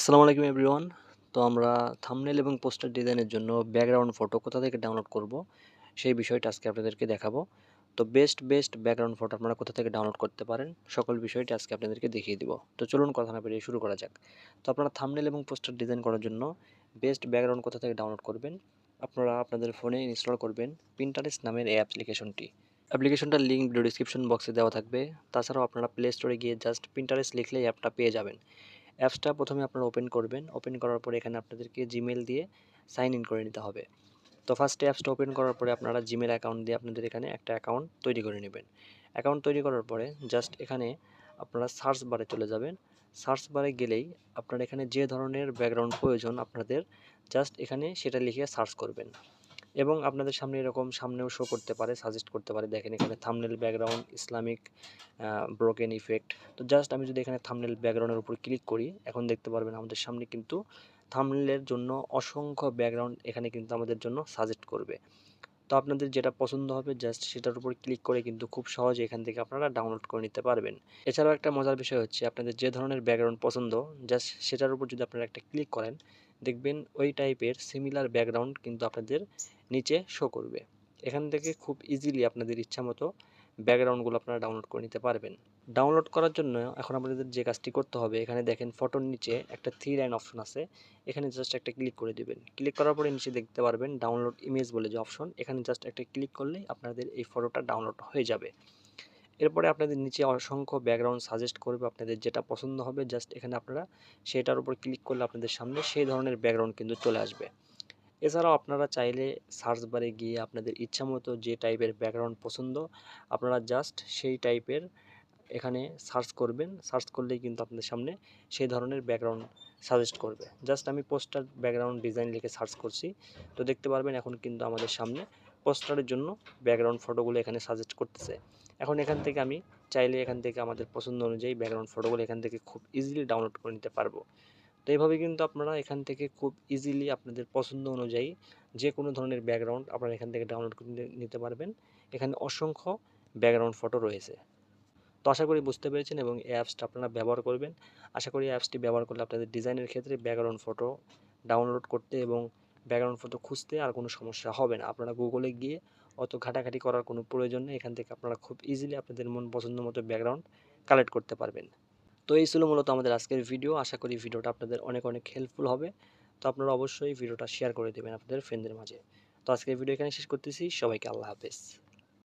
আসসালামু আলাইকুম এভরিওয়ান। তো আমরা থাম্বনেল এবং পোস্টার ডিজাইনের জন্য ব্যাকগ্রাউন্ড ফটো কোথা থেকে ডাউনলোড করব সেই বিষয়টা আজকে আপনাদেরকে দেখাবো। তো বেস্ট বেস্ট ব্যাকগ্রাউন্ড ফটো আপনারা কোথা থেকে ডাউনলোড করতে পারেন সকল বিষয়টি আজকে আপনাদেরকে দেখিয়ে দিব। তো চলুন কথা না বেরিয়ে শুরু করা যাক। তো আপনারা থাম্বনেল এবং পোস্টার ডিজাইন করার জন্য বেস্ট ব্যাকগ্রাউন্ড কোথা থেকে ডাউনলোড করবেন আপনারা আপনাদের ফোনে ইনস্টল করবেন পিন্টারেস্ট নামের এই অ্যাপ্লিকেশনটি অ্যাপ্লিকেশনটার লিঙ্ক ভিডিও ডিসক্রিপশন বক্সে দেওয়া থাকবে। তাছাড়াও আপনারা প্লে স্টোরে গিয়ে জাস্ট পিন্টারেস্ট লিখলেই অ্যাপটা পেয়ে যাবেন। অ্যাপসটা প্রথমে আপনারা ওপেন করবেন। ওপেন করার পরে এখানে আপনাদেরকে জিমেল দিয়ে সাইন ইন করে নিতে হবে। তো ফার্স্টে অ্যাপসটা ওপেন করার পরে আপনারা জিমেল অ্যাকাউন্ট দিয়ে আপনাদের এখানে একটা অ্যাকাউন্ট তৈরি করে নেবেন। অ্যাকাউন্ট তৈরি করার পরে জাস্ট এখানে আপনারা সার্চ বারে চলে যাবেন। সার্চ বারে গেলেই আপনার এখানে যে ধরনের ব্যাকগ্রাউন্ড প্রয়োজন আপনাদের জাস্ট এখানে সেটা লিখে সার্চ করবেন। এবং আপনাদের সামনে এরকম সামনেও শো করতে পারে সাজেস্ট করতে পারে। দেখেন এখানে thumbnail background Islamic broken effect তো জাস্ট আমি যদি এখানে থামনেল ব্যাকগ্রাউন্ডের উপর ক্লিক করি, এখন দেখতে পারবেন আমাদের সামনে কিন্তু থামনেলের জন্য অসংখ্য ব্যাকগ্রাউন্ড এখানে কিন্তু আমাদের জন্য সাজেস্ট করবে। তো আপনাদের যেটা পছন্দ হবে জাস্ট সেটার উপর ক্লিক করে কিন্তু খুব সহজে এখান থেকে আপনারা ডাউনলোড করে নিতে পারবেন। এছাড়াও একটা মজার বিষয় হচ্ছে আপনাদের যে ধরনের ব্যাকগ্রাউন্ড পছন্দ জাস্ট সেটার উপর যদি আপনারা একটা ক্লিক করেন, দেখবেন ওই টাইপের সিমিলার ব্যাকগ্রাউন্ড কিন্তু আপনাদের নিচে শো করবে। এখান থেকে খুব ইজিলি আপনাদের ইচ্ছা মতো ব্যাকগ্রাউন্ডগুলো আপনারা ডাউনলোড করে নিতে পারবেন। ডাউনলোড করার জন্য এখন আপনাদের যে কাজটি করতে হবে, এখানে দেখেন ফটোর নিচে একটা থ্রি লাইন অপশন আছে। এখানে জাস্ট একটা ক্লিক করে দেবেন। ক্লিক করার পরে নিচে দেখতে পারবেন ডাউনলোড ইমেজ বলে যে অপশন এখানে জাস্ট একটা ক্লিক করলেই আপনাদের এই ফটোটা ডাউনলোড হয়ে যাবে। এরপরে আপনাদের নিচে অসংখ্য ব্যাকগ্রাউন্ড সাজেস্ট করবে আপনাদের যেটা পছন্দ হবে জাস্ট এখানে আপনারা সেটার উপর ক্লিক করলে আপনাদের সামনে সেই ধরনের ব্যাকগ্রাউন্ড কিন্তু চলে আসবে। এছাড়াও আপনারা চাইলে সার্চ বারে গিয়ে আপনাদের ইচ্ছা মতো যে টাইপের ব্যাকগ্রাউন্ড পছন্দ, আপনারা জাস্ট সেই টাইপের এখানে সার্চ করবেন। সার্চ করলেই কিন্তু আপনাদের সামনে সেই ধরনের ব্যাকগ্রাউন্ড সাজেস্ট করবে। জাস্ট আমি পোস্টার ব্যাকগ্রাউন্ড ডিজাইন লিখে সার্চ করছি। তো দেখতে পারবেন এখন কিন্তু আমাদের সামনে পোস্টারের জন্য ব্যাকগ্রাউন্ড ফটোগুলো এখানে সাজেস্ট করতেছে। এখন এখান থেকে আমি চাইলে এখান থেকে আমাদের পছন্দ অনুযায়ী ব্যাকগ্রাউন্ড ফটোগুলো এখান থেকে খুব ইজিলি ডাউনলোড করে নিতে পারব। তো এইভাবে কিন্তু আপনারা এখান থেকে খুব ইজিলি আপনাদের পছন্দ অনুযায়ী যে কোনো ধরনের ব্যাকগ্রাউন্ড আপনারা এখান থেকে ডাউনলোড করে নিতে পারবেন। এখানে অসংখ্য ব্যাকগ্রাউন্ড ফটো রয়েছে। তো আশা করি বুঝতে পেরেছেন এবং এই অ্যাপসটা আপনারা ব্যবহার করবেন। আশা করি অ্যাপসটি ব্যবহার করলে আপনাদের ডিজাইনের ক্ষেত্রে ব্যাকগ্রাউন্ড ফটো ডাউনলোড করতে এবং ব্যাকগ্রাউন্ড ফটো খুঁজতে আর কোনো সমস্যা হবে না। আপনারা গুগলে গিয়ে অত ঘাটাঘাটি করার কোনো প্রয়োজন নেই। এখান থেকে আপনারা খুব ইজিলি আপনাদের মন পছন্দ মতো ব্যাকগ্রাউন্ড কালেক্ট করতে পারবেন। তো এই ছিল মূলত আমাদের আজকের ভিডিও আশা করি ভিডিওটা আপনাদের অনেক অনেক হেল্পফুল হবে। তো আপনারা অবশ্যই ভিডিওটা শেয়ার করে দেবেন আপনাদের ফ্রেন্ডদের মাঝে। তো আজকের ভিডিও এখানে শেষ করতেছি। সবাইকে আল্লাহ হাফেজ।